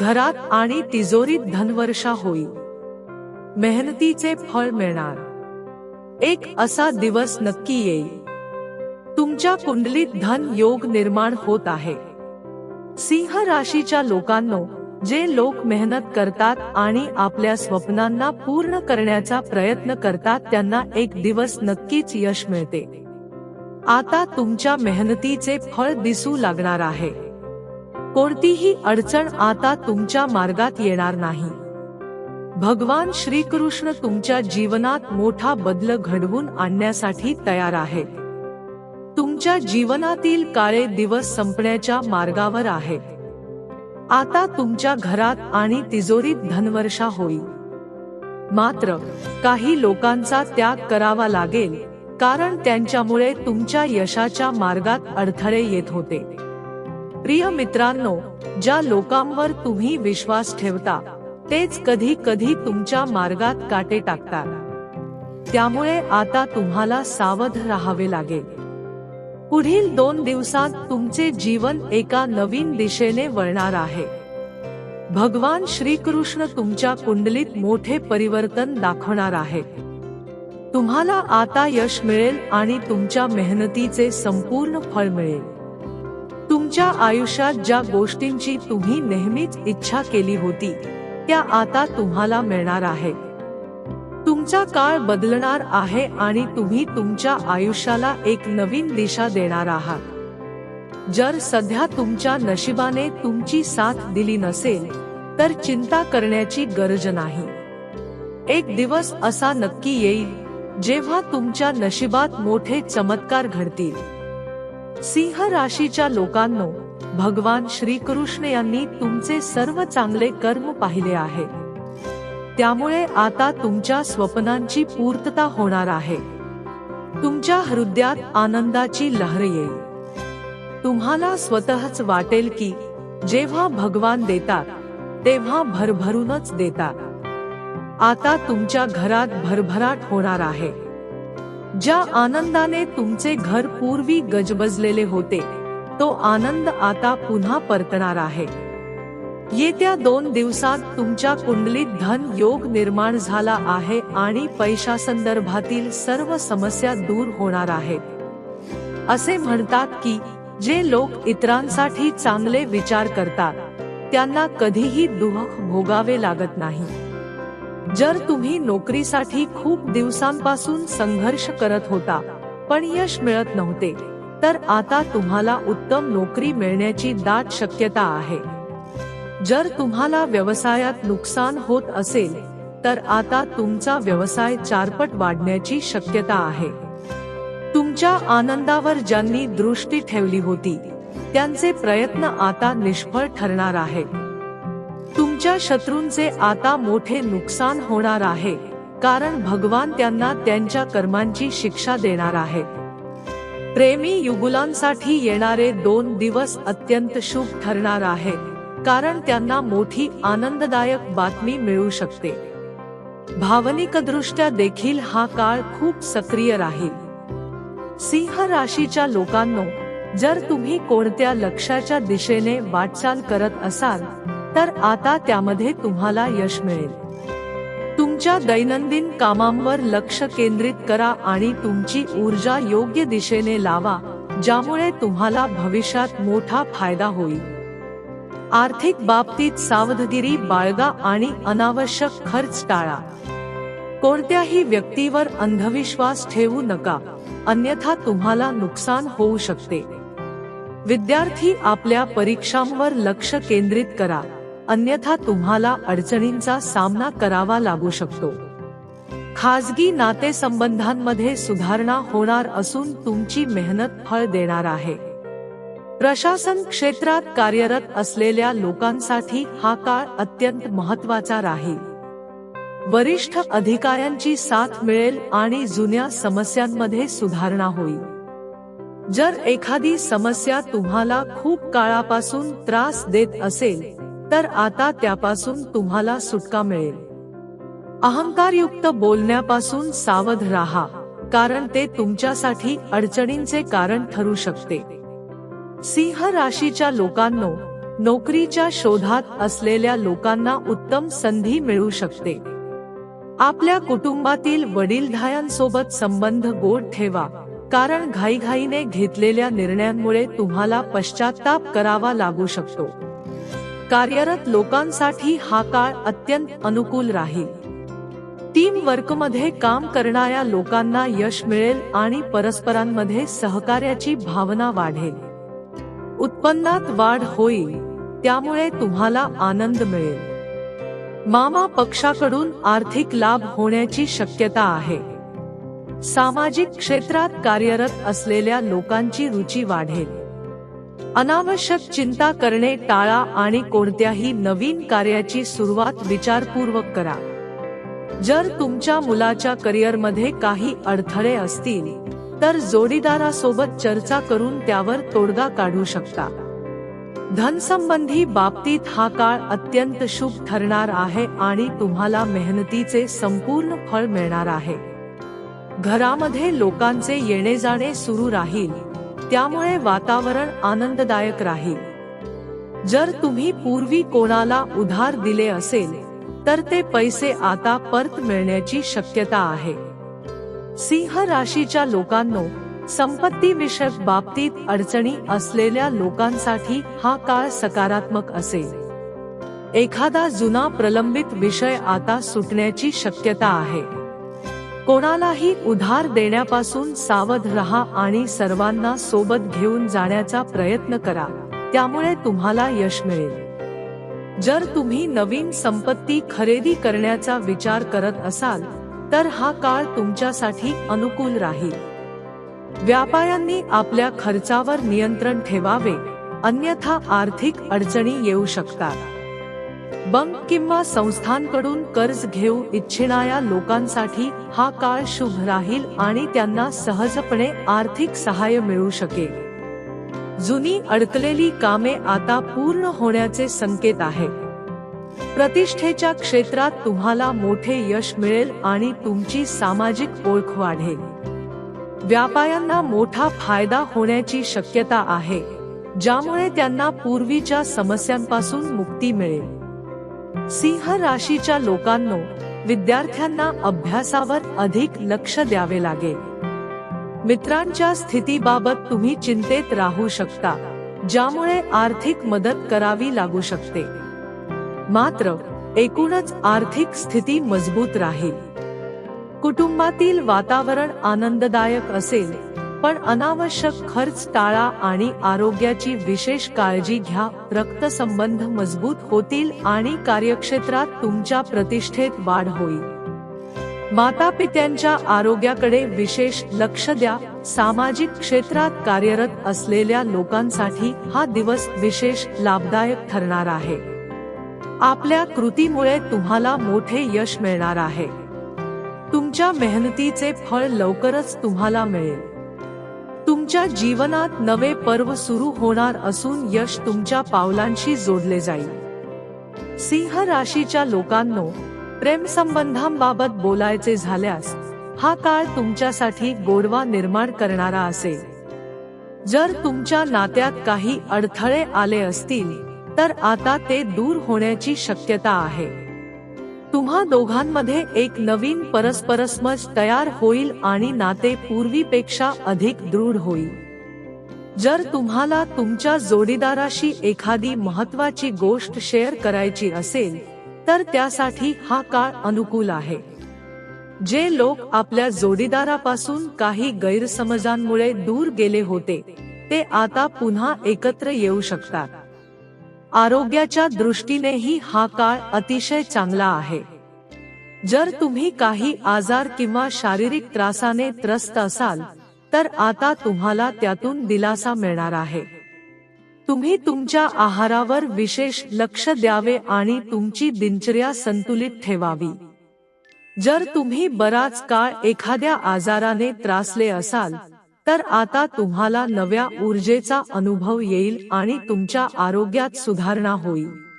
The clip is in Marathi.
घरात आणि तिजोरीत धनवर्षा होईल मेहनतीचे फळ मिळणार. एक असा दिवस नक्की येईल तुमच्या कुंडलीत धन योग निर्माण होत आहे. सिंह राशीच्या लोकांनो जे लोक मेहनत करतात आणि आपल्या स्वप्नांना पूर्ण करण्याचा प्रयत्न करतात त्यांना एक दिवस नक्कीच यश मिळते. आता तुमच्या मेहनतीचे फळ दिसू लागणार आहे. कोणतीही अडचण आता तुमच्या मार्गात येणार नाही. भगवान श्रीकृष्ण तुमच्या जीवनात मोठा बदल घडवून आणण्यासाठी तयार आहेत. तुमच्या जीवनातील काळे दिवस संपण्याच्या मार्गावर आहेत. आता तुमच्या घरात आणि तिजोरीत धनवर्षा होईल. मात्र काही लोकांचा त्याग करावा लागेल कारण त्यांच्यामुळे तुमच्या यशाच्या मार्गात अडथळे येत होते. प्रिय मित्रांनो ज्या लोकांवर तुम्ही विश्वास ठेवता तेच कधी कधी तुमच्या मार्गात काटे टाकतात. त्यामुळे आता तुम्हाला सावध राहावे लागेल. पुढील दोन दिवसात तुमचे जीवन एका नवीन दिशेने वळणार आहे. भगवान श्रीकृष्ण तुमच्या कुंडलीत मोठे परिवर्तन दाखवणार आहे तुम्हाला आता यश मिळेल आणि तुमच्या मेहनतीचे संपूर्ण फळ मिळेल. तुमच्या आयुष्यात ज्या गोष्टींची तुम्ही नेहमीच इच्छा केली होती त्या आता तुम्हाला मिळणार आहेत. तुमचा काळ बदलणार आहे आणि तुम्ही तुमच्या आयुष्याला एक नवीन दिशा देणार आहात. जर सध्या तुमच्या नशिबाने तुमची साथ दिली नसेल तर चिंता करण्याची गरज नाही. एक दिवस असा नक्की येईल जेव्हा तुमच्या नशिबात मोठे चमत्कार घडतील. सिंह राशीच्या लोकांनो भगवान श्रीकृष्ण यांनी तुमचे सर्व चांगले कर्म पाहिले आहे. त्यामुळे आता तुमच्या स्वप्नांची पूर्तता होणार आहे. तुमच्या हृदयात आनंदाची लहर येईल. तुम्हाला स्वतःच वाटेल की जेव्हा भगवान देतात तेव्हा भरभरूनच देतात. आता तुमच्या घरात भरभराट होणार आहे. ज्या आनंदाने तुमचे घर पूर्वी गजबजलेले होते तो आनंद आता पुन्हा परतणार आहे. येत्या दोन दिवसात तुमच्या कुंडलीत धन योग निर्माण झाला आहे आणि पैशासंदर्भातील सर्व समस्या दूर होणार आहेत. असे म्हणतात की जे लोक इतरांसाठी चांगले विचार करतात त्यांना कधीही दुःख भोगावे लागत नाही. जर तुम्ही नोकरीसाठी खूप दिवसांपासून संघर्ष करत होता पण यश मिळत नव्हते तर आता तुम्हाला उत्तम नोकरी मिळण्याची दाट शक्यता आहे. जर तुम्हाला व्यवसायात नुकसान होत असेल तर आता तुमचा व्यवसाय चारपट वाढण्याची शक्यता आहे. तुमच्या आनंदावर ज्यांनी दृष्टी ठेवली होती त्यांचे प्रयत्न आता निष्फळ ठरणार आहेत. तुमच्या शत्रूंचे आता मोठे नुकसान होणार आहे कारण भगवान त्यांना त्यांच्या कर्मांची शिक्षा देणार आहे प्रेमी युगुलांसाठी येणारे दोन दिवस अत्यंत शुभ ठरणार आहे कारण त्यांना मोठी आनंददायक बातमी मिळू शकते. भावनिकदृष्ट्या देखील हा काळ खूप सक्रिय राहील. सिंह राशीच्या लोकांनो जर तुम्ही कोणत्या लक्ष्याच्या दिशेने वाटचाल करत असाल तर आता त्यामध्ये तुम्हाला यश मिळेल. तुमच्या दैनंदिन कामांवर लक्ष केंद्रित करा आणि तुमची ऊर्जा योग्य दिशेने लावा ज्यामुळे तुम्हाला भविष्यात मोठा फायदा होईल. आर्थिक बाबतीत सावधगिरी बाळगा आणि अनावश्यक खर्च टाळा. कोणत्याही व्यक्तीवर अंधविश्वास ठेवू नका अन्यथा तुम्हाला नुकसान होऊ शकते. विद्यार्थी आपल्या परीक्षांवर लक्ष केंद्रित करा. अन्यथा तुम्हाला अडचणींचा सामना करावा लागू शकतो. खाजगी नातेसंबंधांमध्ये सुधारणा होणार असून तुमची मेहनत फळ देणार आहे. प्रशासन क्षेत्रात कार्यरत असलेल्या लोकांसाठी हा काळ अत्यंत महत्त्वाचा राहील. वरिष्ठ अधिकाऱ्यांची साथ मिळेल आणि जुन्या समस्यांमध्ये सुधारणा होईल. जर एखादी समस्या तुम्हाला खूप काळापासून त्रास देत असेल तर आता त्यापासून तुम्हाला सुटका मिळेल. अहंकारयुक्त बोलण्यापासून सावध राहा कारण ते तुमच्यासाठी अडचणींचे कारण ठरू शकते. सिंह राशीच्या लोकांनो नोकरीच्या शोधात असलेल्या लोकांना उत्तम संधी मिळू शकते. आपल्या कुटुंबातील वडीलधायांसोबत संबंध गोड ठेवा कारण घाईघाईने घेतलेल्या निर्णयांमुळे तुम्हाला पश्चाताप करावा लागू शकतो. कार्यरत लोकांसाठी हा काळ अत्यंत अनुकूल राहील. टीम वर्कमध्ये काम करणाऱ्या लोकांना यश मिळेल आणि परस्परांमध्ये सहकार्याची भावना वाढेल. उत्पन्नात वाढ होईल त्यामुळे तुम्हाला आनंद मिळेल. मामा पक्षाकडून आर्थिक लाभ होण्याची शक्यता आहे. सामाजिक क्षेत्रात कार्यरत असलेल्या लोकांची रुची वाढेल. अनावश्यक चिंता करणे टाळा आणि कोणत्याही नवीन कार्याची सुरुवात विचारपूर्वक करा. जर तुमच्या मुलाच्या करिअरमध्ये काही अडथळे असतील तर जोडीदारासोबत चर्चा करून त्यावर तोडगा काढू शकता. धनसंबंधी बाबतीत हा काळ अत्यंत शुभ ठरणार आहे आणि तुम्हाला मेहनतीचे संपूर्ण फळ मिळणार आहे. घरामध्ये लोकांचे येणे जाणे सुरू राहील. त्यामुळे वातावरण आनंददायक राहील. जर तुम्ही पूर्वी कोणाला उधार दिले असेल तर ते पैसे आता परत मिळण्याची शक्यता आहे. सिंह राशीच्या लोकांनो संपत्ती विषयक बाबतीत अडचणी असलेल्या लोकांसाठी हा काळ सकारात्मक असेल. एखादा जुना प्रलंबित विषय आता सुटण्याची शक्यता आहे. कोणालाही उधार देण्यापासून सावध रहा आणि सर्वांना सोबत घेऊन जाण्याचा प्रयत्न करा. त्यामुळे तुम्हाला यश मिळेल. जर तुम्ही नवीन संपत्ती खरेदी करण्याचा विचार करत असाल तर हा काळ तुमच्यासाठी अनुकूल राहील. व्यापाऱ्यांनी आपल्या खर्चावर नियंत्रण ठेवावे अन्यथा आर्थिक अडचणी येऊ शकतात. बंक किंवा संस्थांकडून कर्ज घेऊ इच्छिणाऱ्या लोकांसाठी हा काळ शुभ राहील आणि त्यांना सहजपणे आर्थिक सहाय्य मिळू शकेल. जुनी अडकलेली कामे आता पूर्ण होण्याचे संकेत आहे. प्रतिष्ठेच्या क्षेत्रात तुम्हाला मोठे यश मिळेल आणि तुमची सामाजिक ओळख वाढेल. व्यापाऱ्यांना मोठा फायदा होण्याची शक्यता आहे ज्यामुळे त्यांना पूर्वीच्या समस्यांपासून मुक्ती मिळेल. सिंह राशीच्या लोकांनो विद्यार्थ्यांना अभ्यासावर अधिक लक्ष द्यावे लागेल. मित्रांच्या स्थितीबाबत तुम्ही चिंतेत राहू शकता ज्यामुळे आर्थिक मदत करावी लागू शकते. मात्र एकूणच आर्थिक स्थिती मजबूत राहील. कुटुंबातील वातावरण आनंददायक असेल पण अनावश्यक खर्च टाळा आणि आरोग्याची विशेष काळजी घ्या. रक्तसंबंध मजबूत होतील आणि कार्यक्षेत्रात तुमच्या प्रतिष्ठेत वाढ होईल. माता पित्यांच्या आरोग्याकडे विशेष लक्ष द्या. सामाजिक क्षेत्रात कार्यरत असलेल्या लोकांसाठी हा दिवस विशेष लाभदायक ठरणार आहे. आपल्या कृतीमुळे तुम्हाला मोठे यश मिळणार आहे. तुमच्या मेहनतीचे फळ लवकरच तुम्हाला मिळेल. तुमच्या जीवनात नवे पर्व सुरू होणार असून यश तुमच्या पावलांशी जोडले जाईल. सिंह राशीच्या लोकांनो प्रेम संबंधांबाबत बोलायचे झाल्यास हा काळ तुमच्यासाठी गोडवा निर्माण करणारा असेल. जर तुमच्या नात्यात काही अडथळे आले असतील तर आता ते दूर होण्याची शक्यता आहे. तुम्हा दोघांमध्ये एक नवीन परस्परसमज तयार होईल आणि नाते पूर्वीपेक्षा अधिक दृढ होईल. जर तुम्हाला तुमच्या जोडीदाराशी एखादी महत्वाची गोष्ट शेअर करायची असेल तर त्यासाठी हा काळ अनुकूल आहे. जे लोक आपल्या जोडीदारापासून काही गैरसमजांमुळे दूर गेले होते ते आता पुन्हा एकत्र येऊ शकतात. आरोग्याच्या दृष्टीनेही हा काळ अतिशय चांगला आहे. जर तुम्ही काही आजार किंवा शारीरिक त्रासाने त्रस्त असाल तर आता तुम्हाला त्यातून दिलासा मिळणार आहे. तुम्ही तुमच्या आहारावर विशेष लक्ष द्यावे आणि तुमची दिनचर्या संतुलित ठेवावी. जर तुम्ही बराच काळ एखाद्या आजाराने त्रासले असाल तर आता तुम्हाला नव्या ऊर्जेचा अनुभव येईल आणि तुमच्या आरोग्यात सुधारणा होईल.